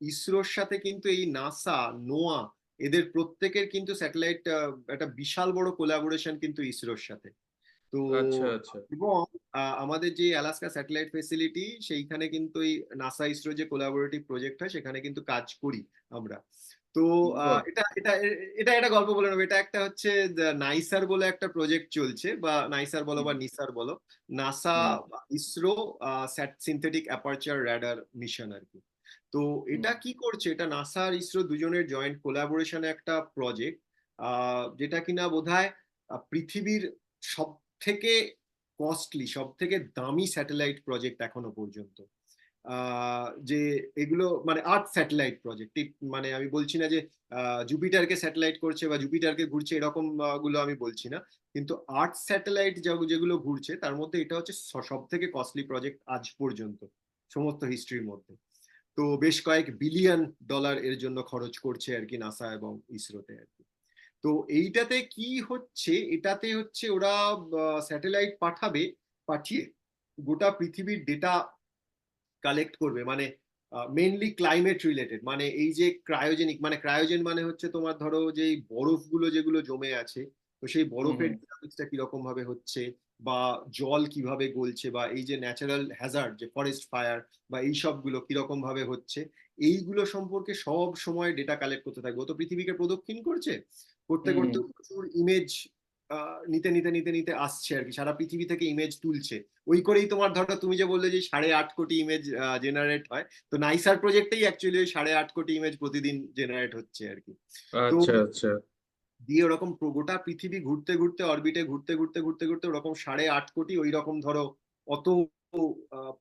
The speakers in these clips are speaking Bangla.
ইসরোর সাথে কিন্তু এই নাসা নোয়া এদের প্রত্যেকের কিন্তু স্যাটেলাইট একটা বিশাল বড় কোলাবোরেশন কিন্তু ইসরোর সাথে। তো আচ্ছা আচ্ছা। এবং আমাদের যে অ্যালাস্কা স্যাটেলাইট ফেসিলিটি সেইখানে কিন্তু এই নাসা ইসরো যে কোলাবোরেটিভ প্রজেক্ট হয় সেখানে কিন্তু কাজ করি আমরা। তো এটা এটা এটা একটা গল্প বলে নেব। এটা একটা হচ্ছে নাইসার বলে একটা প্রজেক্ট চলছে বা নাইসার বলো বা নিসার বলো। NASA ISRO synthetic aperture radar mission আর কি। তো এটা কি করছে? এটা নাসা আর ইসরো দুজনের জয়েন্ট কোলাবোরেশনে একটা প্রজেক্ট যেটা কিনা বোধহয় পৃথিবীর সব থেকে কস্টলি সব থেকে দামি স্যাটেলাইট প্রজেক্ট এখনও পর্যন্ত। যে এগুলো মানে আর্ট স্যাটেলাইট প্রজেক্ট মানে আমি বলছি না যে আহ, জুপিটারকে স্যাটেলাইট করছে বা জুপিটারকে ঘুরছে এরকমগুলো আমি বলছি না। কিন্তু আর্ট স্যাটেলাইট যেগুলো ঘুরছে তার মধ্যে এটা হচ্ছে সব থেকে কস্টলি প্রজেক্ট আজ পর্যন্ত সমস্ত হিস্ট্রির মধ্যে। তো বেশ কয়েক বিলিয়ন ডলার এর জন্য খরচ করছে আর কি নাসা এবং ইসরোতে আর কি। তো এইটাতে কি হচ্ছে, এটাতে হচ্ছে ওরা স্যাটেলাইট পাঠাবে, পাঠিয়ে গোটা পৃথিবীর ডেটা কালেক্ট করবে। মানে মেনলি ক্লাইমেট রিলেটেড মানে এই যে ক্রায়োজেনিক মানে ক্রায়োজেন মানে হচ্ছে তোমার ধরো যে বরফগুলো যেগুলো জমে আছে তো সেই বরফের ডিনামিক্সটা কীরকম ভাবে হচ্ছে বা জল কীভাবে গলছে বা এই যে ন্যাচারাল হ্যাজার্ড যে ফরেস্ট ফায়ার বা এই সবগুলো কীরকম ভাবে হচ্ছে এইগুলো সম্পর্কে সব সময় ডেটা কালেক্ট করতে থাকবে। তো পৃথিবীকে প্রদক্ষিণ করছে করতে করতে প্রচুর ইমেজ নিতে নিতে নিতে নিতে আসছে আর কি। সারা পৃথিবী থেকে ইমেজ তুলছে। ওই করেই তোমার ধরো তুমি যে বললে যে সাড়ে আট কোটি ইমেজ জেনারেট হয় তো নাইসার প্রজেক্টেই অ্যাকচুয়ালি ওই সাড়ে আট কোটি ইমেজ প্রতিদিন জেনারেট হচ্ছে আর কি। আচ্ছা আচ্ছা। দিয়ে ওরকম গোটা পৃথিবী ঘুরতে ঘুরতে অরবিটে ঘুরতে ঘুরতে ঘুরতে ঘুরতে ওরকম সাড়ে আট কোটি ওই রকম ধরো অত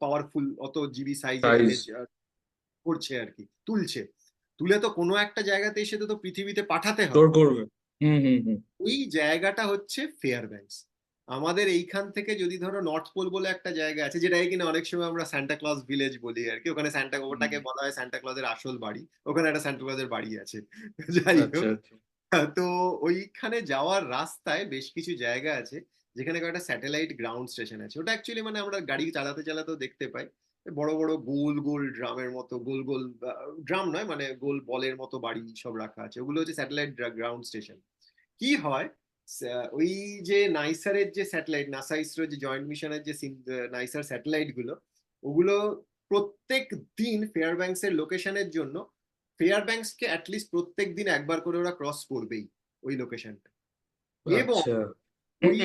পাওয়ারফুল অত জিবি সাইজ করছে আর কি তুলছে। তুলে তো কোনো একটা জায়গাতে এসে তো পৃথিবীতে পাঠাতে হবে। ওই জায়গাটা হচ্ছে ফেয়ারব্যাঙ্কস আমাদের এইখান থেকে যদি ধরো নর্থ পোল বলে একটা জায়গা আছে যেটাকে কিনা অনেক সময় আমরা সান্টা ক্লজ ভিলেজ বলি আর কি। ওখানে সান্টা ওটাকে বলা হয় সান্টা ক্লজের আসল বাড়ি। ওখানে একটা সান্টা ক্লজের বাড়ি আছে। যাই আচ্ছা হোক। আচ্ছা। তো ওইখানে যাওয়ার রাস্তায় বেশ কিছু জায়গা আছে, যেখানে একটা স্যাটেলাইট গ্রাউন্ড স্টেশন আছে। ওটা অ্যাকচুয়ালি মানে আমরা গাড়ি চালাতে চালাতেও দেখতে পাই। বড় বড় গোল গোল ড্রামের মতো, গোল গোল ড্রাম নয় মানে গোল বলের মতো বাড়ি সব রাখা আছে। ওগুলো হচ্ছে স্যাটেলাইট গ্রাউন্ড স্টেশন কি হয় ওই যে নাইসারের যে স্যাটেলাইট নাসা ইসরো যে জয়েন্ট মিশনের যে নাইসার স্যাটেলাইটগুলো, ওগুলো প্রত্যেক দিন ফেয়ারব্যাঙ্কস এর লোকেশনের জন্য ফেয়ারব্যাঙ্কস কে অ্যাটলিস্ট প্রত্যেক দিন একবার করে ওরা ক্রস করবেই ওই লোকেশনটা এবং আচ্ছা। ওই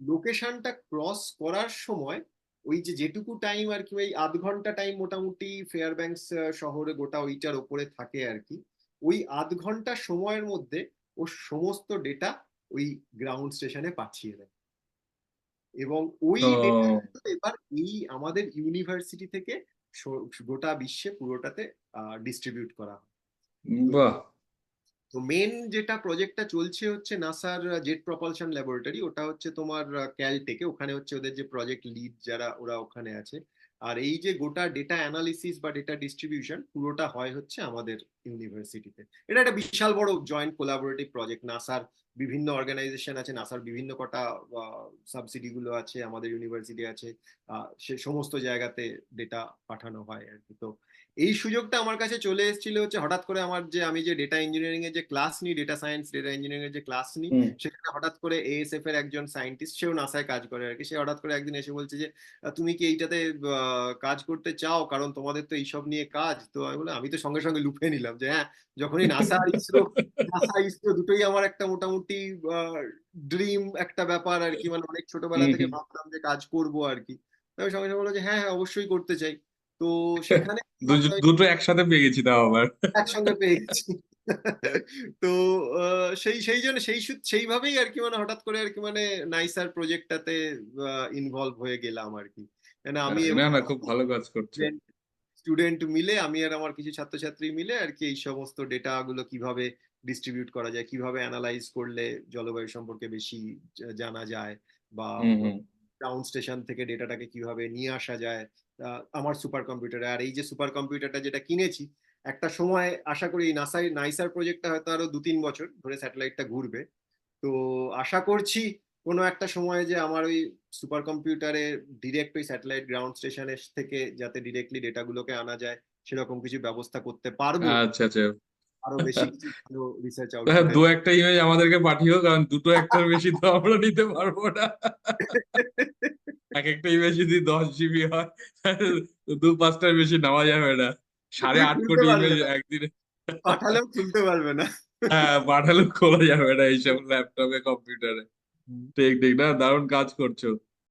লোকেশনটা ক্রস করার সময় ওই যে যেটুকু টাইম আর কি ওই আধ ঘণ্টা টাইম মোটামুটি ফেয়ারব্যাঙ্কস শহরে গোটা ওইটার ওপরে থাকে আর কি ওই আধ ঘণ্টা সময়ের মধ্যে ও সমস্ত ডেটা ওই গ্রাউন্ড স্টেশনে পাঠিয়ে দেয়। এবং ওই এবার এই আমাদের ইউনিভার্সিটি থেকে গোটা বিশ্বে পুরোটাতে ডিস্ট্রিবিউট করা বাহ! তো মেন যেটা প্রজেক্টটা চলছে হচ্ছে নাসার জেট প্রপালশন ল্যাবরেটরি ওটা হচ্ছে তোমার ক্যালটেকে ওখানে হচ্ছে ওদের যে প্রজেক্ট লিড যারা ওরা ওখানে আছে। আর এই যে গোটা ডেটা অ্যানালিসিস বা ডেটা ডিস্ট্রিবিউশন পুরোটা হয় হচ্ছে আমাদের ইউনিভার্সিটিতে। এটা একটা বিশাল বড় জয়েন্ট কোলাবোরেটিভ প্রজেক্ট নাসার বিভিন্ন অর্গানাইজেশন আছে নাসার বিভিন্ন কটা সাবসিডি গুলো আছে আমাদের ইউনিভার্সিটি আছে সে সমস্ত জায়গাতে ডেটা পাঠানো হয় আর কি। তো এই সুযোগটা আমার কাছে চলে এসেছিল হচ্ছে হঠাৎ করে আমার যে আমি যে ডেটা ইঞ্জিনিয়ারিং এর যে ক্লাস নিই ডেটা সায়েন্স ডেটা ইঞ্জিনিয়ারিং এর যে ক্লাস নিই সেখানে হঠাৎ করে এএসএফ এর একজন সায়েন্টিস্ট সেও নাসায় কাজ করে আর কি। সে হঠাৎ করে একদিন এসে বলছে যে তুমি কি এইটাতে কাজ করতে চাও? কারণ তোমাদের তো এইসব নিয়ে কাজ। তো আমি বলে আমি তো সঙ্গে সঙ্গে লুফে নিলাম যে হ্যাঁ যখনই নাসা আর ইসরো নাসা ইসরো দুটোই আমার একটা মোটামুটি ড্রিম একটা ব্যাপার আর কি মানে অনেক ছোটবেলা থেকে ভাবতাম যে কাজ করব আর কি। তবে সঙ্গে সঙ্গে বলল যে হ্যাঁ হ্যাঁ অবশ্যই করতে চাই। তো সেখানে দুটো একসাথে পেয়ে গেছি তাও আবার। একসঙ্গে পেয়ে গেছি। তো সেই সেই জন্য সেই সেইভাবেই আর কি মানে হঠাৎ করে আর কি মানে নাইসার প্রজেক্টটাতে ইনভলভ হয়ে গেলাম আর কি। কেন আমি না না খুব ভালো কাজ করছে। স্টুডেন্ট মিলে আমি আর আমার কিছু ছাত্রছাত্রী মিলে আর কি এই সমস্ত ডেটা গুলো কীভাবে ডিস্ট্রিবিউট করা যায়? কীভাবে অ্যানালাইজ করলে জলবায়ু সম্পর্কে বেশি জানা যায়? বা গ্রাউন্ড স্টেশন থেকে ডেটাটাকে কীভাবে নিয়ে আসা যায়? আমার সুপার কম্পিউটারে আর এই যে সুপার কম্পিউটারটা যেটা কিনেছি একটা সময় আশা করি নাসাই নাইসার প্রজেক্টটা হয়তো আরও দু তিন বছর ধরে স্যাটেলাইটটা ঘুরবে। তো আশা করছি কোনো একটা সময় যে আমার ওই সুপার কম্পিউটারে ডিরেক্ট ওই স্যাটেলাইট গ্রাউন্ড স্টেশনের থেকে যাতে ডিরেক্টলি ডেটাগুলোকে আনা যায় সেরকম কিছু ব্যবস্থা করতে পারব। আচ্ছা আচ্ছা। আরও বেশি কিছু ভালো রিসার্চ হ্যাঁ, দু একটা ইমেজ আমাদেরকে পাঠিও কারণ দুটো একটার বেশি তো আমরা নিতে পারব না। এক একটা ইমেজ যদি দশ জিবি হয় দু পাঁচটার বেশি নেওয়া যাবে না। সাড়ে আট কোটি ইমেজ একদিনে। পাঠালেও খুলতে পারবে না। হ্যাঁ পাঠালেও খোলা যাবে না এইসব ল্যাপটপে কম্পিউটারে ঠিক ঠিক না দারুণ কাজ করছ।